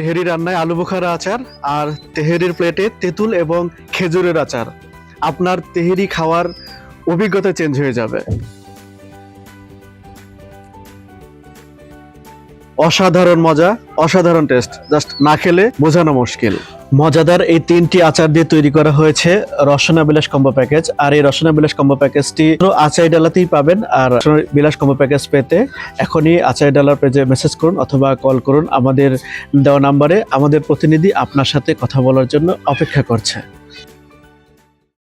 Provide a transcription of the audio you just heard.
তেহেরি রান্নায় আলু বোখারা আচার আর তেহেরির প্লেটে তেঁতুল এবং খেজুরের আচার। আপনার তেহেরি খাওয়ার অভিজ্ঞতা চেঞ্জ হয়ে যাবে। অসাধারণ মজা, অসাধারণ টেস্ট জাস্ট না খেলে বোঝানো মুশকিল। মজাদার এই তিনটি আচার দিয়ে তৈরি করা হয়েছে রসনা বিলাস কম্বো প্যাকেজ। আর এই রসনা বিলাস কম্বো প্যাকেজটি আচাই ডালাতেই পাবেন, আর বিলাস কম্বো প্যাকেজ পেতে এখনই আচাই ডালার পেজে মেসেজ করুন অথবা কল করুন। আমাদের দেওয়া নাম্বারে আমাদের প্রতিনিধি আপনার সাথে কথা বলার জন্য অপেক্ষা করছে।